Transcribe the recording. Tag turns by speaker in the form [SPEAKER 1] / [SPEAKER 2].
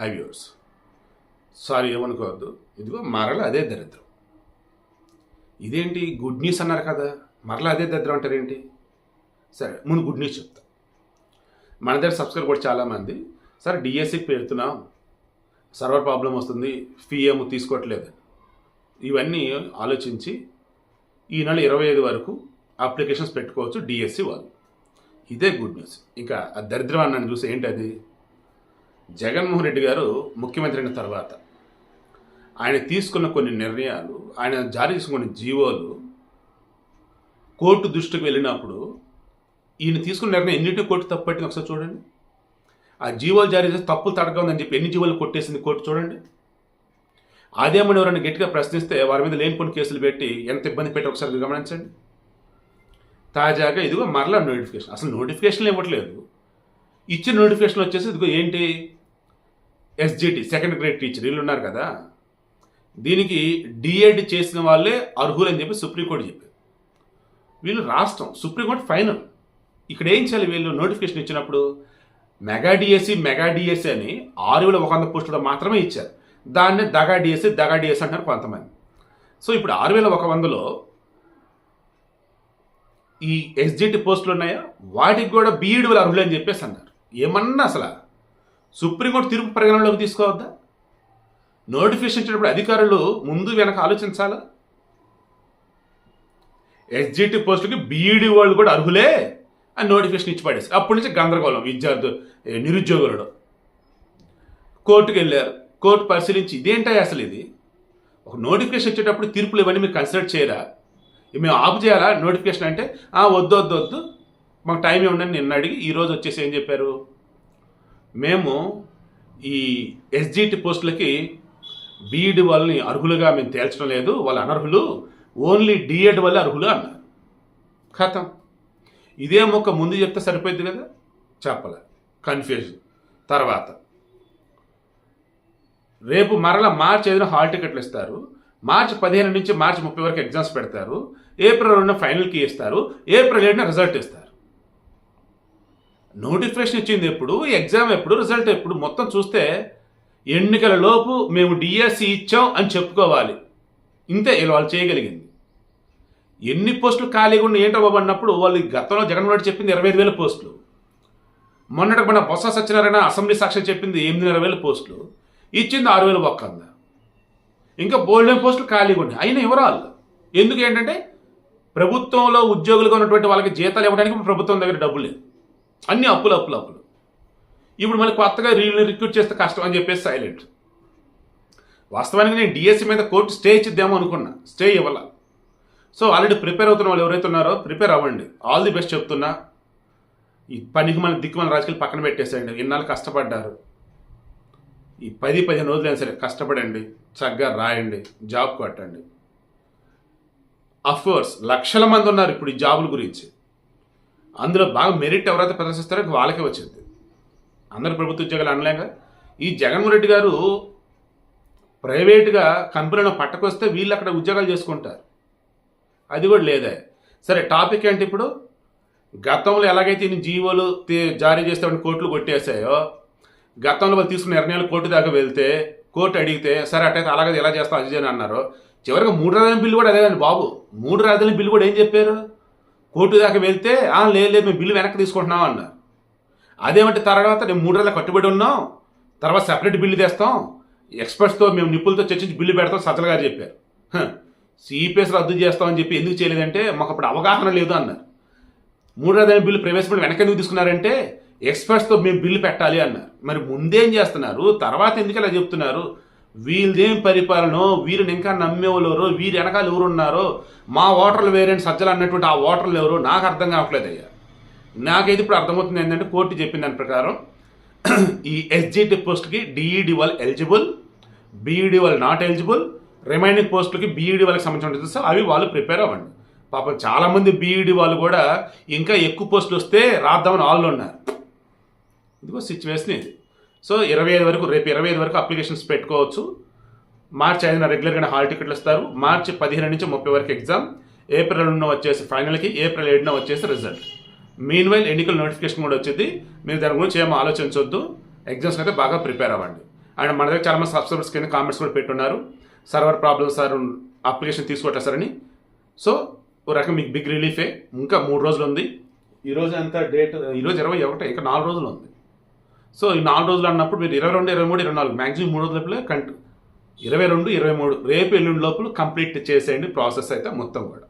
[SPEAKER 1] High viewers sorry ఏమనుకోవద్దు. ఇదిగో మరల అదే దరిద్రం. ఇదేంటి గుడ్ న్యూస్ అన్నారు కదా? మరలా అదే దరిద్రం అంటారేంటి సరే ముందు గుడ్ న్యూస్ చెప్తా. మన దగ్గర సబ్స్క్రైబ్ కూడా చాలామంది సార్ డిఎస్సికి పెడుతున్నాం. సర్వర్ ప్రాబ్లం వస్తుంది. ఫీ ఏమో తీసుకోవట్లేదు. ఇవన్నీ ఆలోచించి ఈ నెల ఇరవై ఐదు వరకు అప్లికేషన్స్ పెట్టుకోవచ్చు డిఎస్సి వాళ్ళు. ఇదే గుడ్ న్యూస్ ఇంకా ఆ దరిద్రం అన్నాను చూసి ఏంటి అది జగన్మోహన్ రెడ్డి గారు ముఖ్యమంత్రి అయిన తర్వాత ఆయన తీసుకున్న కొన్ని నిర్ణయాలు ఆయన జారీ చేసిన కొన్ని జీవోలు కోర్టు దృష్టికి వెళ్ళినప్పుడు ఈయన తీసుకున్న నిర్ణయం ఎన్నింటి కోర్టు తప్పు పట్టింది ఒకసారి చూడండి. ఆ జీవోలు జారీ చేసి తప్పులు తడగందని చెప్పి ఎన్ని జీవోలు కొట్టేసింది కోర్టు చూడండి. అదేమని ఎవరైనా గట్టిగా ప్రశ్నిస్తే వారి మీద లేనిపోని కేసులు పెట్టి ఎంత ఇబ్బంది పెట్టి ఒకసారి గమనించండి. తాజాగా ఇదిగో మరలా నోటిఫికేషన్. అసలు నోటిఫికేషన్ ఇవ్వట్లేదు. ఇచ్చిన నోటిఫికేషన్ వచ్చేసి ఇదిగో ఏంటి? ఎస్జిటి సెకండ్ గ్రేడ్ టీచర్ వీళ్ళు ఉన్నారు కదా. దీనికి డిఎడ్ చేసిన వాళ్ళే అర్హులని చెప్పి సుప్రీంకోర్టు చెప్పారు. వీళ్ళు రాష్ట్రం సుప్రీంకోర్టు ఫైనల్. ఇక్కడ ఏం చేయాలి వీళ్ళు? నోటిఫికేషన్ ఇచ్చినప్పుడు మెగా డిఎస్సి మెగా డిఎస్సి అని ఆరు వేల ఒక వంద పోస్టులు మాత్రమే ఇచ్చారు. దాన్నే దగా డిఎస్సి దగా డిఎస్సి అంటారు కొంతమంది. సో ఇప్పుడు ఆరు వేల ఒక వందలో ఈ ఎస్జిటి పోస్టులు ఉన్నాయా? వాటికి కూడా బీఈడి వాళ్ళు అర్హులు అని చెప్పేసి అన్నారు. ఏమన్నా అసలు? సుప్రీంకోర్టు తీర్పు పరిగణలోకి తీసుకోవద్దా? నోటిఫికేషన్ ఇచ్చినప్పుడు అధికారులు ముందు వెనక ఆలోచించాలా? ఎస్జిటి పోస్టులకి బీఈడి వాళ్ళు కూడా అర్హులే అని నోటిఫికేషన్ ఇచ్చి పడేసి అప్పటి నుంచి గందరగోళం విద్యార్థు ఏ, కోర్టుకు వెళ్ళారు. కోర్టు పరిశీలించి ఇదేంటా అసలు ఇది? ఒక నోటిఫికేషన్ ఇచ్చేటప్పుడు తీర్పులు ఇవన్నీ మీరు కన్సిడర్ చేయరా? మేము ఆపు చేయాలా? నోటిఫికేషన్ అంటే వద్దు వద్దు వద్దు. మాకు టైం ఏముందని నిన్న అడిగి ఈరోజు వచ్చేసి ఏం చెప్పారు? మేము ఈ ఎస్జిటి పోస్టులకి బీఈడి వాళ్ళని అర్హులుగా మేము తేల్చడం లేదు. వాళ్ళు అనర్హులు ఓన్లీ డిఎడ్ వల్ల అర్హులు అన్నారు. ఖతం. ఇదే మొక్క ముందు చెప్తే సరిపోయింది కదా? చెప్పలే. కన్ఫ్యూజన్ తర్వాత. రేపు మరలా మార్చి ఐదున హాల్ టికెట్లు ఇస్తారు. మార్చి పదిహేను నుంచి మార్చి ముప్పై వరకు ఎగ్జామ్స్ పెడతారు. ఏప్రిల్ రెండున ఫైనల్కి ఇస్తారు. ఏప్రిల్ ఏడున రిజల్ట్ ఇస్తారు. నోటిఫికేషన్ ఇచ్చింది ఎప్పుడు ఎగ్జామ్ ఎప్పుడు రిజల్ట్ ఎప్పుడు మొత్తం చూస్తే ఎన్నికల లోపు మేము డిఎస్సి ఇచ్చాం అని చెప్పుకోవాలి. ఇంతే ఇలా వాళ్ళు చేయగలిగింది. ఎన్ని పోస్టులు ఖాళీగా ఉన్న ఏంటో బాబు అన్నప్పుడు వాళ్ళు గతంలో జగన్మోహన్ రెడ్డి చెప్పింది ఇరవై ఐదు వేల పోస్టులు. మొన్నటి మన బొత్స సత్యనారాయణ అసెంబ్లీ సాక్షి చెప్పింది ఎనిమిదిన్నర వేల పోస్టులు. ఇచ్చింది ఆరు వేల ఒక్కంద ఇంకా బోల్డెన్ పోస్టులు ఖాళీగా ఉన్నాయి. అయినా వివరాలు ఎందుకు ఏంటంటే ప్రభుత్వంలో ఉద్యోగులుగా ఉన్నటువంటి వాళ్ళకి జీతాలు ఇవ్వడానికి ప్రభుత్వం దగ్గర డబ్బులు లేదు అన్ని అప్పులు అప్పులు అప్పులు. ఇప్పుడు మళ్ళీ కొత్తగా రీల్ని రిక్రూట్ చేస్తే కష్టం అని చెప్పేసి సైలెంట్ వాస్తవానికి నేను డిఎస్సి మీద కోర్టు స్టే ఇచ్చిద్దామో అనుకున్నా. స్టే ఇవ్వాల. సో ఆల్రెడీ ప్రిపేర్ అవుతున్న వాళ్ళు ఎవరైతే ఉన్నారో ప్రిపేర్ అవ్వండి. ఆల్ ది బెస్ట్ చెప్తున్నా. ఈ పనికి మన దిక్కు మన రాజకీయాలు పక్కన పెట్టేసేయండి. ఇన్నాళ్ళు కష్టపడ్డారు. ఈ పది పదిహేను రోజులైనా సరే కష్టపడండి. చక్కగా రాయండి. జాబ్ కొట్టండి. అఫ్కోర్స్ లక్షల మంది ఉన్నారు ఇప్పుడు ఈ జాబుల గురించి. అందులో బాగా మెరిట్ ఎవరైతే ప్రదర్శిస్తారో వాళ్ళకే వచ్చింది. అందరు ప్రభుత్వ ఉద్యోగాలు అనలేక ఈ జగన్మోహన్ రెడ్డి గారు ప్రైవేట్గా కంపెనీలను పట్టకొస్తే వీళ్ళు అక్కడ ఉద్యోగాలు చేసుకుంటారు. అది కూడా లేదే. సరే టాపిక్ ఏంటి ఇప్పుడు? గతంలో ఎలాగైతే ఇన్ని జీవోలు తీ- జారీ చేస్తామని కోర్టులు కొట్టేశాయో గతంలో వాళ్ళు తీసుకున్న నిర్ణయాలు కోర్టు దాకా వెళ్తే కోర్టు అడిగితే సరే అట్టయితే అలాగే ఎలా చేస్తాం అది అని అన్నారు. చివరికి మూడు రాజధాని బిల్లు కూడా అదేనండి బాబు. మూడు రాజధాని బిల్లు కూడా ఏం చెప్పారు? కోర్టు దాకా వెళ్తే "ఆ, లేదు లేదు మేము బిల్లు వెనక్కి తీసుకుంటున్నాం అన్నారు. అదేమంటే తర్వాత మేము మూడు రోజులు కట్టుబడి ఉన్నాం. తర్వాత సెపరేట్ బిల్లు తెస్తాం. ఎక్స్పర్ట్స్తో మేము నిపుణులతో చర్చించి బిల్లు పెడతాం సజ్జల గారు చెప్పారు. సిపిఎస్ రద్దు చేస్తామని చెప్పి ఎందుకు చేయలేదంటే మాకు అప్పుడు అవగాహన లేదు అన్నారు. మూడు రోజులు బిల్లు ప్రవేశపెట్టి వెనక ఎందుకు తీసుకున్నారంటే ఎక్స్పర్ట్స్తో మేము బిల్లు పెట్టాలి అన్నారు. మరి ముందేం చేస్తున్నారు? తర్వాత ఎందుకు ఇలా చెప్తున్నారు? వీళ్ళదేం పరిపాలనో వీరిని ఇంకా నమ్మేవాళ్ళు వీరి వెనకాల ఎవరున్నారో మా ఓటర్లు వేరేంటి సజ్జలు అన్నటువంటి ఆ ఓటర్లు ఎవరు నాకు అర్థం కావట్లేదు అయ్యా. నాకైతే ఇప్పుడు అర్థమవుతుంది ఏంటంటే కోర్టు చెప్పిన దాని ప్రకారం ఈ ఎస్జిటి పోస్ట్కి డిఈడి వాళ్ళు ఎలిజిబుల్ బీఈడి వాళ్ళు నాట్ ఎలిజిబుల్ రిమైనింగ్ పోస్టులకి బీఈడి వాళ్ళకి సంబంధించిన సో అవి వాళ్ళు ప్రిపేర్ అవ్వండి. పాపం చాలామంది బీఈడి వాళ్ళు కూడా ఇంకా ఎక్కువ పోస్టులు వస్తే రాద్దామని వాళ్ళు ఉన్నారు. ఇదిగో సిచ్యువేషన్ ఇది. సో ఇరవై ఐదు వరకు రేపు ఇరవై ఐదు వరకు అప్లికేషన్స్ పెట్టుకోవచ్చు. మార్చి ఐదున రెగ్యులర్గానే హాల్ టికెట్లు ఇస్తారు. మార్చి పదిహేను నుంచి ముప్పై వరకు ఎగ్జామ్ ఏప్రిల్ రెండున వచ్చేసి ఫైనల్కి ఏప్రిల్ ఏడున వచ్చేసి రిజల్ట్ మీన్ వైల్ ఎన్నికల నోటిఫికేషన్ కూడా వచ్చింది. మీరు దాని గురించి ఏమో ఆలోచించవద్దు ఎగ్జామ్స్కి అయితే బాగా ప్రిపేర్ అవ్వండి. అండ్ మన దగ్గర చాలా మంది సబ్స్క్రైబర్స్ కింద కామెంట్స్ కూడా పెట్టున్నారు. సర్వర్ ప్రాబ్లమ్ సార్ అప్లికేషన్ తీసుకోవట్లేదు సార్ అని సో ఓ రకం మీకు బిగ్ రిలీఫే ఇంకా మూడు రోజులు ఉంది. ఈ రోజు ఎంత డేట్ ఈరోజు ఇరవై ఒకటి ఇంకా నాలుగు రోజులు ఉంది. సో ఈ నాలుగు రోజులు అన్నప్పుడు మీరు ఇరవై రెండు ఇరవై మూడు ఇరవై నాలుగు మ్యాక్సిమం మూడు రోజుల లోపలే కంటి ఇరవై రెండు ఇరవై మూడు. రేపు ఎల్లుండి లోపల కంప్లీట్ చేసేయండి ప్రాసెస్ అయితే మొత్తం కూడా.